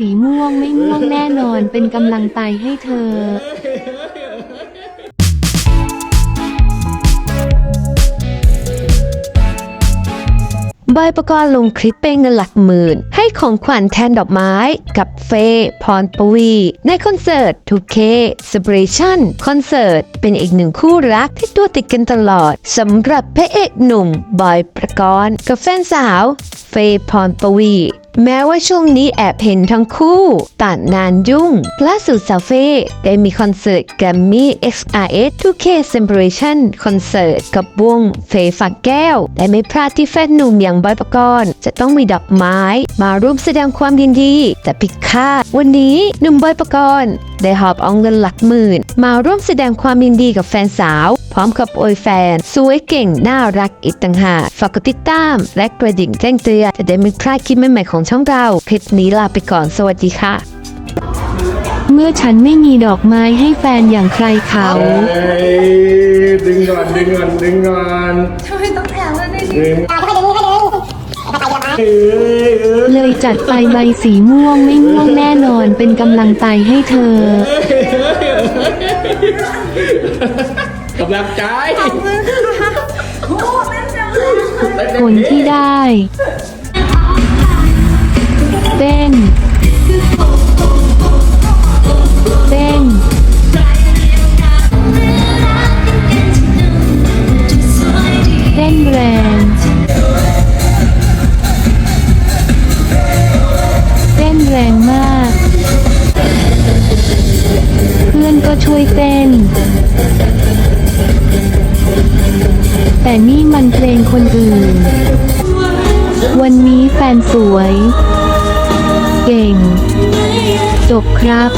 สีม่วงไม่ม่วงแน่นอนเป็นกำลังใจให้เธอ บอยประกรณ์ลงคลิปเป็นเงินหลักหมื่น ให้ของขวัญแทนดอกไม้ กับเฟย์พรปวี ในคอนเสิร์ตทูเคสเปรชั่นคอนเสิร์ตเป็นอีกหนึ่งคู่รักที่ตัวติดกันตลอดสำหรับพระเอกหนุ่มบอยประกรณ์กับแฟนสาว เฟย์พรปวี แม้ว่าช่วงนี้แอบเห็นทั้งคู่ต่างนานยุ่งล่าสุดสาวเฟ่ได้มีคอนเสิร์ต Grammy XRS 2K Celebration คอนเสิร์ตกับวงเฟยฝักแก้วและไม่พลาดที่แฟนหนุ่มอย่างบอยปกรณ์จะต้องมีดอกไม้ มาร่วมแสดงความยินดี แต่พิดคาดวันนี้หนุ่มบอยปกรณ์ ได้หอบเอาเงินหลักหมื่น มาร่วมแสดงความยินดีกับแฟนสาว พร้อมกับอวยแฟน สวยเก่ง น่ารักอีกต่างหากฝากกดติดตาม และกระดิ่งแจ้งเตือนจะได้ไม่พลาดคลิปใหม่ๆของช่องเรา คลิปนี้ลาไปก่อนสวัสดีค่ะ เมื่อฉันไม่มีดอกไม้ให้แฟนอย่างใครเขาไอ้ดึงก่อนดึงก่อนดึงก่อนทำไมต้องแอบแล้วด้วยดึง เอ้ยเออเลยจัดไปใบสีม่วงไม่ม่วงแน่นอนเป็นกำลังใจให้เธอกำลังใจโอ้เต้นจังเลยผลที่ได้ ช่วยเต้น แต่นี่มันเพลงคนอื่น วันนี้แฟนสวย เก่ง จบครับ